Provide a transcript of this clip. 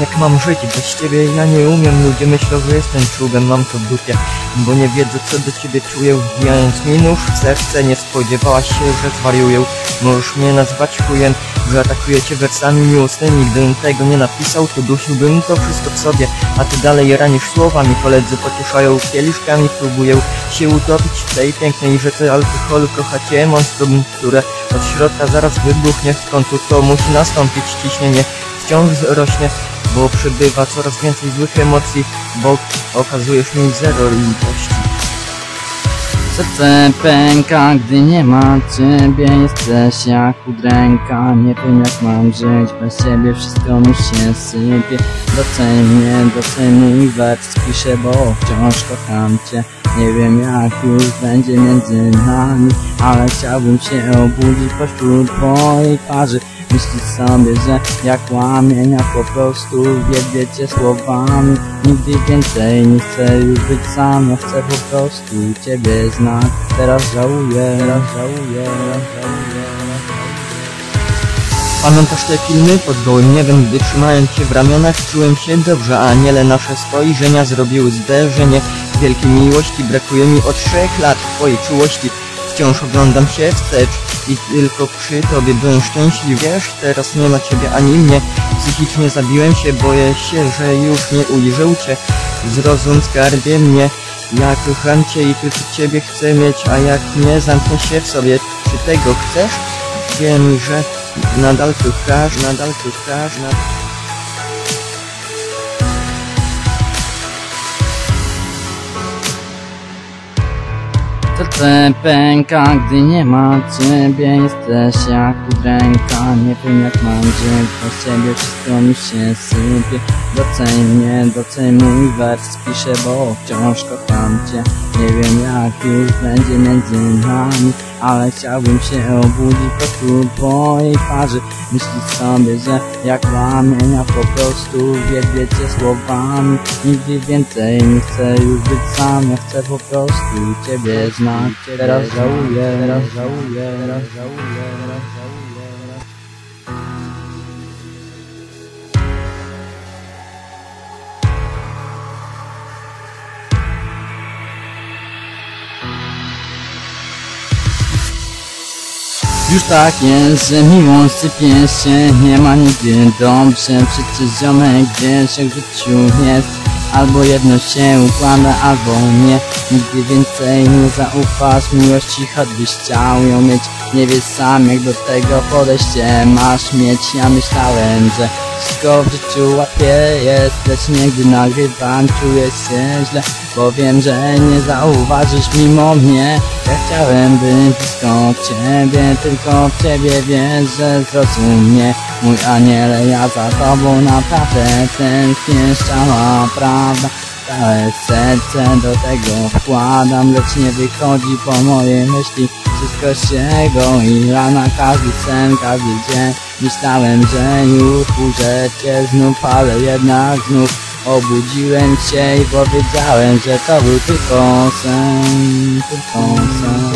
Jak mam żyć? Bez ciebie? Ja nie umiem, ludzie myślą, że jestem czubem, mam to w dupie Bo nie wiedzą co do ciebie czuję, wbijając mi nóż w serce. Nie spodziewałaś się, że zwariuję Możesz mnie nazwać chujem, że atakuję cię wersami miłosnymi Gdybym tego nie napisał, to dusiłbym to wszystko w sobie. A ty dalej ranisz słowami, koledzy pocieszają kieliszkami. Próbuję się utopić w tej pięknej rzece alkoholu Kochacie monstrum, które od środka zaraz wybuchnie. W kątu to musi nastąpić ciśnienie Wciąż rośnie, bo przybywa coraz więcej złych emocji Bo okazujesz mi zero litości. Serce pęka, gdy nie ma ciebie. Jesteś jak udręka Nie wiem jak mam żyć. Bez ciebie wszystko mi się sypie. Doceń mnie, doceń mój wers Piszę, bo wciąż kocham cię. Nie wiem jak już będzie między nami Ale chciałbym się obudzić pośród twojej twarzy Myślisz sobie, że jak łamienia po prostu wiedzie cię słowami Nigdy więcej nie chcę już być sam Ja chcę po prostu ciebie znać Teraz żałuję, teraz żałuję, teraz żałuję Pamiętasz te filmy pod gołym niebem, gdy trzymając cię w ramionach czułem się dobrze, a aniele nasze spojrzenia zrobiły zderzenie wielkiej miłości. Brakuje mi od trzech lat twojej czułości. Wciąż oglądam się wstecz i tylko przy tobie byłem szczęśliwy. Wiesz, teraz nie ma ciebie ani mnie. Psychicznie zabiłem się, boję się, że już nie ujrzę cię. Zrozum skarbie mnie. Ja kocham cię i tylko ciebie chcę mieć, a jak nie zamknę się w sobie, czy tego chcesz? Wiem, że nadal kochasz, nadal kochasz, nadal... Serce pęka, gdy nie ma ciebie. Jesteś jak udręka Nie wiem jak mam żyć Bez ciebie wszystko mi się sypie Doceń mnie, doceń mój wers Piszę, bo wciąż kocham cię. Nie wiem jak już będzie między nami Ale chciałbym się obudzić pośród twojej twarzy. Myślisz sobie, że jak łamienia po prostu Wiedzie cię słowami. Nigdy więcej nie chcę już być sam Ja chcę po prostu ciebie znać. Teraz żałuję, teraz żałuję, teraz żałuję, teraz żałuję Już tak jest, że miłość sypie się Nie ma nigdy. Dobrze Przecież ziomek wiesz jak w życiu jest. Albo jedno się układa, albo nie. Nigdy więcej nie zaufasz miłości Choćbyś chciał ją mieć. Nie wiesz sam jak do tego podejście masz mieć. Ja myślałem, że wszystko w życiu łatwiej jest Lecz nie gdy nagrywam czuję się źle Bo wiem, że nie zauważysz mimo mnie. Ja chciałem być blisko ciebie Tylko w ciebie wierzę, zrozum mnie Mój aniele, ja za tobą naprawdę tęsknię Szczała prawda Całe serce do tego wkładam Lecz nie wychodzi po mojej myśli. Wszystko się goi rana, każdy sen, każdy dzień Myślałem, że już burzę cię znów, ale jednak znów Obudziłem się i powiedziałem, że to był tylko sen, tylko sen